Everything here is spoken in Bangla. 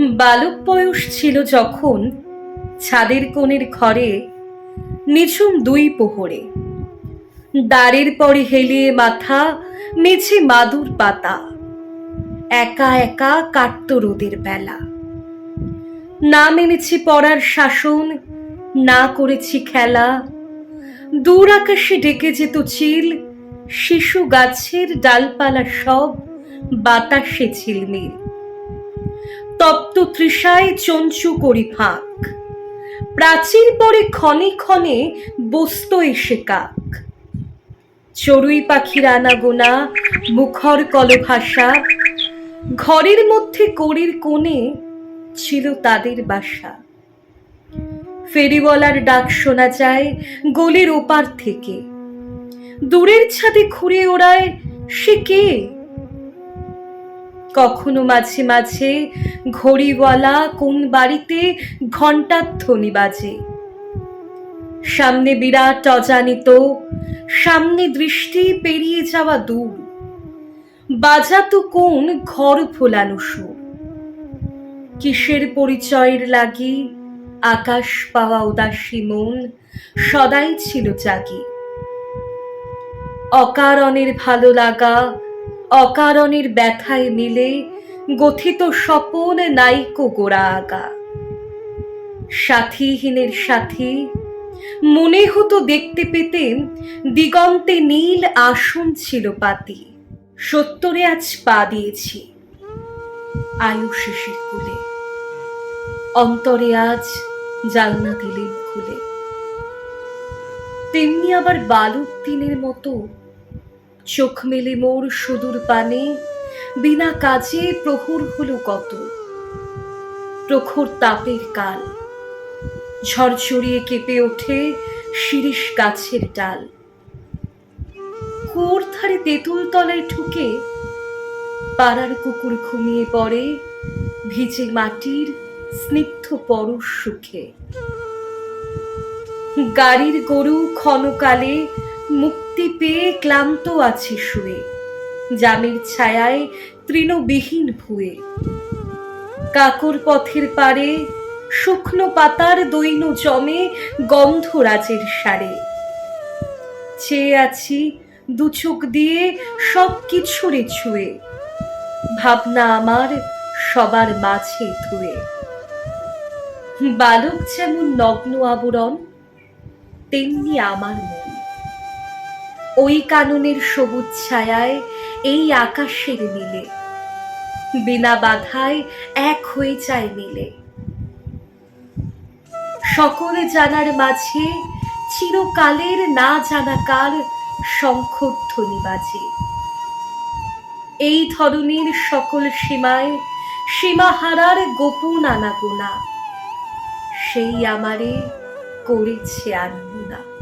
বালক বয়স ছিল যখন ছাদের কোণের ঘরে নিঝুম দুই পোহরে। দাঁড়ের পরে হেলিয়ে মাথা মেছে মাদুর পাতা। একা একা কাটত রোদের বেলা। না মেনেছি পড়ার শাসন, না করেছি খেলা। দূর আকাশে ডেকে যেত চিল, শিশু গাছের ডালপালা সব বাতাসে ঝিলমিল। তপ্ত তৃষায় চঞ্চু করি ফাঁক। প্রাচীর পরে ক্ষণে ক্ষণে বসত এসে কাক। চড়ুই পাখির আনাগোনা মুখর কলভাষা, ঘরের মধ্যে কড়ির কোণে ছিল তাদের বাসা। ফেরিওয়ালার ডাক শোনা যায় গলির ওপার থেকে। দূরের ছাদে ঘুরে ওড়ায়, সে কে? কখনো মাঝে মাঝে ঘড়িওয়ালা কোন বাড়িতে ঘণ্টার ধ্বনি বাজে। সামনে বিরাট অজানিত, সামনে দৃষ্টি পেরিয়ে যাওয়া দূর। বাজাতো কোন ঘর ফোলানো সুর। কিসের পরিচয়ের লাগি আকাশ পাওয়া উদাসী মন সদাই ছিল জাগি। অকারণের ভালো লাগা অকারণের ব্যথায় মিলে গথিত স্বপন নাইকো গোড়া আগা সাথীহীনের সাথী মনে হতো দেখতে পেতেন দিগন্তে নীল আসন ছিল পাতি। সত্তরে আজ পা দিয়েছি আয়ু শেষের কুলে। অন্তরে আজ জালনা দিলেন খুলে। তেমনি আবার বালুক দিনের মতো চোখ মেলে মোর সুদূর পানে, বিনা কাজে প্রহর হলো কত। প্রখর তাপের কাল ঝরঝরিয়ে কেঁপে ওঠে শিরিষ গাছের ডাল। কুয়োর ধারে তেঁতুল তলায় ঠুকে পাড়ার কুকুর ঘুমিয়ে পড়ে, ভিজে মাটির স্নিগ্ধ পরশ সুখে। গাড়ির গরু ক্ষণকালে মুক্তি পেয়ে ক্লান্ত আছে শুয়ে, জামের ছায়ায় তৃণবিহীন ভুয়ে। কাকর পথের পারে শুকনো পাতার দৈন জমে গন্ধরাজের সারে। চেয়ে আছি দু চোখ দিয়ে সব কিছুরে ছুঁয়ে, ভাবনা আমার সবার মাঝে ধুয়ে। বালক যেমন নগ্ন আবরণ, তেমনি আমার মন। ওই কাননের সবুজ ছায়ায়, এই আকাশের মিলে। বিনা বাধায় এক হয়ে যায় মিলে। সকলে জানার মাঝে, চিরকালের না জানাকার শঙ্খধ্বনি বাজে। এই ধরনের সকল সীমায়, সীমাহারার গোপন আনাগোনা, সেই আমারে করেছে আনমনা।